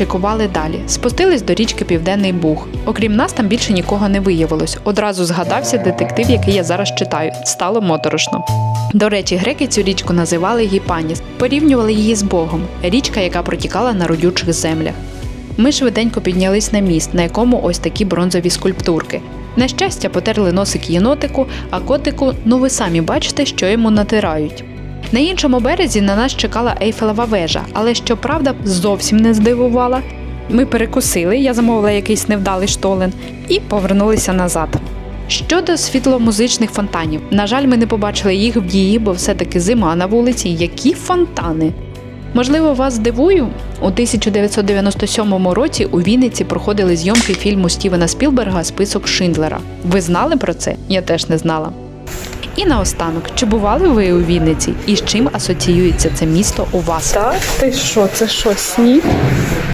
чекували далі. Спустились до річки Південний Буг. Окрім нас, там більше нікого не виявилось. Одразу згадався детектив, який я зараз читаю. Стало моторошно. До речі, греки цю річку називали Гіпаніс, порівнювали її з Богом, річка, яка протікала на родючих землях. Ми швиденько піднялись на міст, на якому ось такі бронзові скульптурки. На щастя, потерли носик єнотику, а котику, ну ви самі бачите, що йому натирають. На іншому березі на нас чекала Ейфелева вежа, але щоправда зовсім не здивувала. Ми перекусили, я замовила якийсь невдалий штолен і повернулися назад. Щодо світломузичних фонтанів, на жаль, ми не побачили їх в дії, бо все-таки зима на вулиці. Які фонтани? Можливо, вас здивую? У 1997 році у Вінниці проходили зйомки фільму Стівена Спілберга Список Шиндлера. Ви знали про це? Я теж не знала. І наостанок, чи бували ви у Вінниці і з чим асоціюється це місто у вас? Так, ти що, це що, сніг?